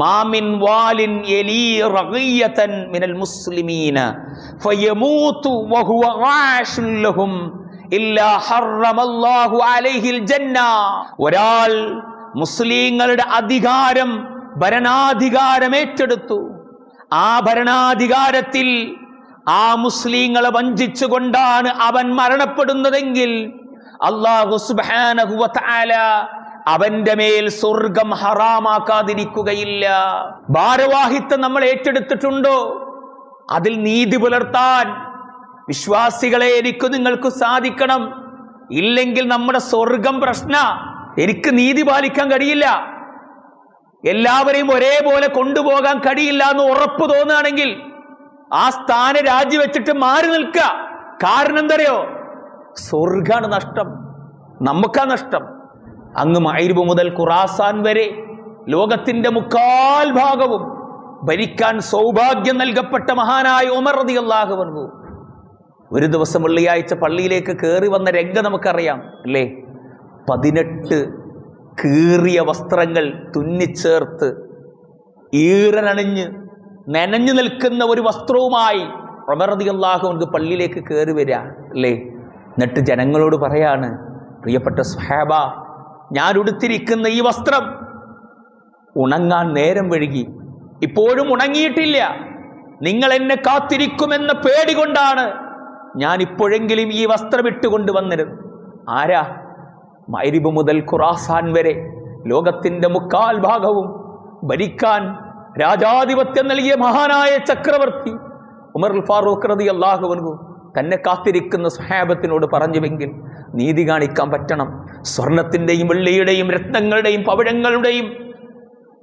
മാമിൻ വാലിൻ എലി റഗിയതൻ മിനൽ മുസ്ലിമീന ഫയമൂതു വഹുവ ഗാശുൻ ലഹും ഇല്ലാ ഹറമല്ലാഹു അലൈഹിൽ ജന്ന. ഒരാൾ മുസ്ലിങ്ങളുടെ അധികാരം ഭരണാധികാരം ഏറ്റെടുത്തു. ആ ഭരണാധികാരത്തിൽ ആ മുസ്ലിങ്ങളെ വഞ്ചിച്ചുകൊണ്ടാണ് അവൻ മരണപ്പെടുന്നതെങ്കിൽ അള്ളാഹു സുബ്ഹാനഹു വ തആല അവന്റെ മേൽ സ്വർഗം ഹറാമാക്കാതിരിക്കുകയില്ല. ഭാരവാഹിത്വം നമ്മൾ ഏറ്റെടുത്തിട്ടുണ്ടോ? അതിൽ നീതി പുലർത്താൻ വിശ്വാസികളെ എനിക്ക് നിങ്ങൾക്ക് സാധിക്കണം. ഇല്ലെങ്കിൽ നമ്മുടെ സ്വർഗം പ്രശ്ന. എനിക്ക് നീതി പാലിക്കാൻ കഴിയില്ല. എല്ലാവരെയും ഒരേപോലെ കൊണ്ടുപോകാൻ കഴിയില്ല എന്ന് ഉറപ്പ് തോന്നുകയാണെങ്കിൽ ആ സ്ഥാനം രാജിവെച്ചിട്ട് മാറി നിൽക്കുക. കാരണം എന്തറിയോ? സ്വർഗാണ് നഷ്ടം. നമുക്കാ നഷ്ടം. അങ്ങ് മൈരുബ് മുതൽ ഖുറാസാൻ വരെ ലോകത്തിന്റെ മുക്കാൽ ഭാഗവും ഭരിക്കാൻ സൗഭാഗ്യം നൽകപ്പെട്ട മഹാനായ ഉമർ റതി അള്ളാഹുവൻഹു ഒരു ദിവസം വെള്ളിയാഴ്ച പള്ളിയിലേക്ക് കയറി വന്ന രംഗം നമുക്കറിയാം അല്ലേ? പതിനെട്ട് കീറിയ വസ്ത്രങ്ങൾ തുന്നിച്ചേർത്ത് ഈറനണിഞ്ഞ് നനഞ്ഞു നിൽക്കുന്ന ഒരു വസ്ത്രവുമായി ഉമർറതി അള്ളാഹുവിൻക്ക് പള്ളിയിലേക്ക് കയറി വരിക അല്ലേ? എന്നിട്ട് ജനങ്ങളോട് പറയാണ് പ്രിയപ്പെട്ട സുഹാബ ഞാൻ ഉടുത്തിരിക്കുന്ന ഈ വസ്ത്രം ഉണങ്ങാൻ നേരം വഴുകി ഇപ്പോഴും ഉണങ്ങിയിട്ടില്ല. നിങ്ങൾ എന്നെ കാത്തിരിക്കുമെന്ന പേടി കൊണ്ടാണ് ഞാൻ ഇപ്പോഴെങ്കിലും ഈ വസ്ത്രം ഇട്ടുകൊണ്ട് വന്നിരുന്നു ആരാ? മൈരിബ് മുതൽ ഖുറാസാൻ വരെ ലോകത്തിന്റെ മുക്കാൽ ഭാഗവും ഭരിക്കാൻ രാജാധിപത്യം നൽകിയ മഹാനായ ചക്രവർത്തി ഉമർ ഫാറൂഖ് റതി അള്ളാഹുവൻകു തന്നെ കാത്തിരിക്കുന്ന സഹാബത്തിനോട് പറഞ്ഞുവെങ്കിൽ നീതി കാണിക്കാൻ പറ്റണം. സ്വർണത്തിന്റെയും വെള്ളിയുടെയും രത്നങ്ങളുടെയും പവിഴങ്ങളുടെയും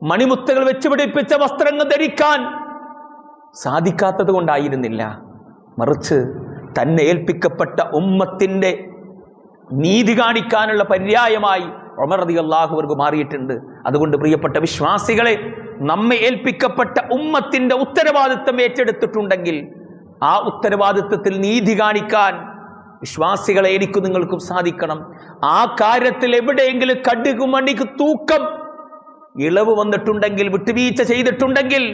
മണിമുത്തകൾ വെച്ച് പിടിപ്പിച്ച വസ്ത്രങ്ങൾ ധരിക്കാൻ സാധിക്കാത്തത് കൊണ്ടായിരുന്നില്ല. മറിച്ച് തന്നെ ഏൽപ്പിക്കപ്പെട്ട ഉമ്മത്തിന്റെ നീതി കാണിക്കാനുള്ള പര്യായമായി ഒമർതി അള്ളാഹുവർക്ക് മാറിയിട്ടുണ്ട്. അതുകൊണ്ട് പ്രിയപ്പെട്ട വിശ്വാസികളെ നമ്മെ ഏൽപ്പിക്കപ്പെട്ട ഉമ്മത്തിന്റെ ഉത്തരവാദിത്വം ഏറ്റെടുത്തിട്ടുണ്ടെങ്കിൽ ആ ഉത്തരവാദിത്വത്തിൽ നീതി കാണിക്കാൻ വിശ്വാസികളെ എനിക്കും നിങ്ങൾക്കും സാധിക്കണം. ആ കാര്യത്തിൽ എവിടെയെങ്കിലും കടുകു മണിക്ക് തൂക്കം ഇളവ് വന്നിട്ടുണ്ടെങ്കിൽ വിട്ടുവീഴ്ച ചെയ്തിട്ടുണ്ടെങ്കിൽ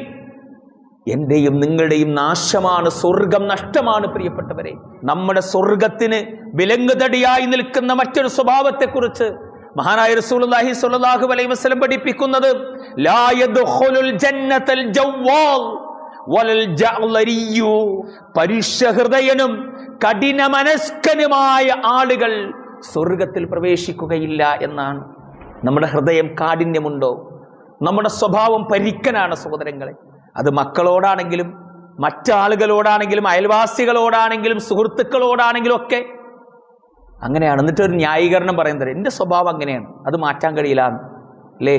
എന്റെയും നിങ്ങളുടെയും നാശമാണ് സ്വർഗം നഷ്ടമാണ് പ്രിയപ്പെട്ടവരെ. നമ്മുടെ സ്വർഗത്തിന് വിലങ്ങുതടിയായി നിൽക്കുന്ന മറ്റൊരു സ്വഭാവത്തെക്കുറിച്ച് മഹാനായ റസൂലുള്ളാഹി സ്വല്ലല്ലാഹു അലൈഹി വസല്ലം പഠിപ്പിക്കുന്നത് ലാ യദ്ഖുലുൽ ജഅ്ലരിയു. പരുഷഹൃദയനും കഠിന മനസ്കനുമായ ആളുകൾ സ്വർഗത്തിൽ പ്രവേശിക്കുകയില്ല എന്നാണ്. നമ്മുടെ ഹൃദയം കാഠിന്യമുണ്ടോ? നമ്മുടെ സ്വഭാവം പരിക്കനാണ് സഹോദരങ്ങളെ. അത് മക്കളോടാണെങ്കിലും മറ്റാളുകളോടാണെങ്കിലും അയൽവാസികളോടാണെങ്കിലും സുഹൃത്തുക്കളോടാണെങ്കിലും ഒക്കെ. അങ്ങനെയാണ്. എന്നിട്ട് ഒരു ന്യായീകരണം പറയുന്നത്. എന്റെ സ്വഭാവം അങ്ങനെയാണ്. അത് മാറ്റാൻ കഴിയില്ല അല്ലേ?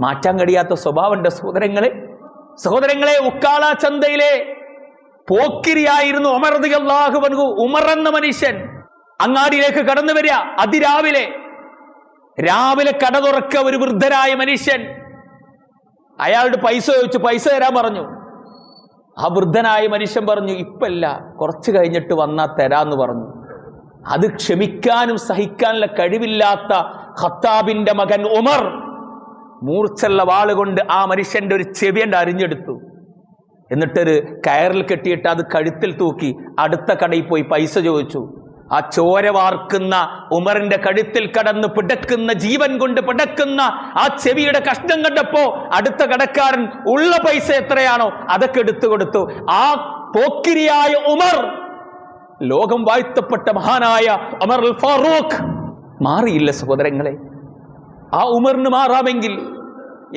മാറ്റാൻ കഴിയാത്ത സ്വഭാവം എന്റെ സഹോദരങ്ങളെ. സഹോദരങ്ങളെ ഉക്കാള ചന്തയിലെ പോക്കിരിയായിരുന്നു ഉമർ അള്ളാഹു വൻകു ഉമർ എന്ന മനുഷ്യൻ അങ്ങാടിയിലേക്ക് കടന്നു വരിക. അതിരാവിലെ രാവിലെ കട തുറക്ക ഒരു വൃദ്ധരായ മനുഷ്യൻ അയാളുടെ പൈസ ചോദിച്ചു. പൈസ തരാൻ പറഞ്ഞു. ആ വൃദ്ധനായ മനുഷ്യൻ പറഞ്ഞു ഇപ്പല്ല കുറച്ച് കഴിഞ്ഞിട്ട് വന്നാൽ തരാന്ന് പറഞ്ഞു. അത് ക്ഷമിക്കാനും സഹിക്കാനുള്ള കഴിവില്ലാത്ത ഖത്താബിന്റെ മകൻ ഉമർ മൂർച്ചുള്ള വാളുകൊണ്ട് ആ മനുഷ്യന്റെ ഒരു ചെവിയണ്ട് അരിഞ്ഞെടുത്തു. എന്നിട്ടൊരു കയറിൽ കെട്ടിയിട്ട് അത് കഴുത്തിൽ തൂക്കി അടുത്ത കടയിൽ പോയി പൈസ ചോദിച്ചു. ആ ചോര വാർക്കുന്ന ഉമറിന്റെ കഴുത്തിൽ കടന്ന് പിടക്കുന്ന ജീവൻ കൊണ്ട് പിടക്കുന്ന ആ ചെവിയുടെ കഷ്ണം കണ്ടപ്പോ അടുത്ത കടക്കാരൻ ഉള്ള പൈസ എത്രയാണോ അതൊക്കെ എടുത്തു കൊടുത്തു. ആ പോക്കിരിയായ ഉമർ ലോകം വാഴ്ത്തപ്പെട്ട മഹാനായ അമർ അൽ ഫാറൂഖ് മാറിയില്ല സഹോദരങ്ങളെ. ആ ഉമറിന് മാറാമെങ്കിൽ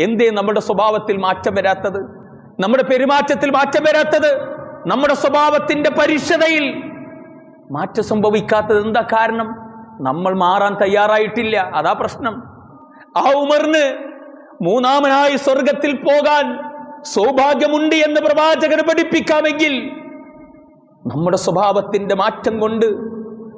എന്തേ നമ്മുടെ സ്വഭാവത്തിൽ മാറ്റം വരാത്തത്? നമ്മുടെ പെരുമാറ്റത്തിൽ മാറ്റം വരാത്തത് നമ്മുടെ സ്വഭാവത്തിന്റെ പരിശതയിൽ മാറ്റം സംഭവിക്കാത്തത് എന്താ കാരണം? നമ്മൾ മാറാൻ തയ്യാറായിട്ടില്ല. അതാ പ്രശ്നം. ആ ഉമർന്ന് മൂന്നാമനായി സ്വർഗത്തിൽ പോകാൻ സൗഭാഗ്യമുണ്ട് എന്ന് പ്രവാചകർ പഠിപ്പിക്കാമെങ്കിൽ നമ്മുടെ സ്വഭാവത്തിന്റെ മാറ്റം കൊണ്ട്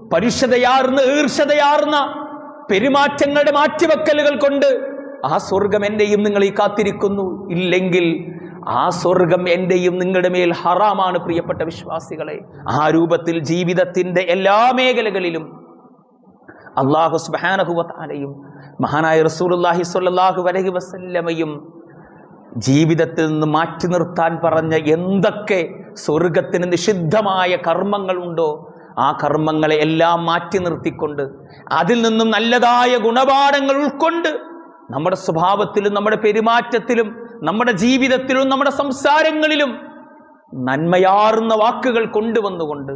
പരിശതയാർന്ന ഈർഷതയാർന്ന പെരുമാറ്റങ്ങളുടെ മാറ്റിവെക്കലുകൾ കൊണ്ട് ആ സ്വർഗം നിങ്ങൾ ഈ കാത്തിരിക്കുന്നു. ഇല്ലെങ്കിൽ ആ സ്വർഗം എന്റെയും നിങ്ങളുടെ മേൽ ഹറാമാണ് പ്രിയപ്പെട്ട വിശ്വാസികളെ. ആ രൂപത്തിൽ ജീവിതത്തിന്റെ എല്ലാ മേഖലകളിലും അള്ളാഹു സുബാനഹുവത്താലയും മഹാനായ റസൂലുള്ളാഹി സ്വല്ലല്ലാഹു വലഹി വസല്ലമയും ജീവിതത്തിൽ നിന്ന് മാറ്റി നിർത്താൻ പറഞ്ഞ എന്തൊക്കെ സ്വർഗത്തിന് നിഷിദ്ധമായ കർമ്മങ്ങളുണ്ടോ ആ കർമ്മങ്ങളെ എല്ലാം മാറ്റി നിർത്തിക്കൊണ്ട് അതിൽ നിന്നും നല്ലതായ ഗുണപാഠങ്ങൾ ഉൾക്കൊണ്ട് നമ്മുടെ സ്വഭാവത്തിലും നമ്മുടെ പെരുമാറ്റത്തിലും നമ്മുടെ ജീവിതത്തിലും നമ്മുടെ സംസാരങ്ങളിലും നന്മയാർന്ന വാക്കുകൾ കൊണ്ടുവന്നുകൊണ്ട്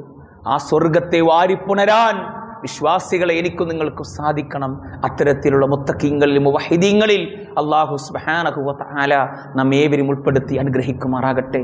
ആ സ്വർഗത്തെ വാരിപ്പുണരാൻ വിശ്വാസികളെ എനിക്കും നിങ്ങൾക്കും സാധിക്കണം. അത്തരത്തിലുള്ള മുത്തക്കീങ്ങളിൽ മുവഹിദീങ്ങളിൽ അള്ളാഹു സുബ്ഹാനഹു വ തആല നമ്മേവരും ഉൾപ്പെടുത്തി അനുഗ്രഹിക്കുമാറാകട്ടെ.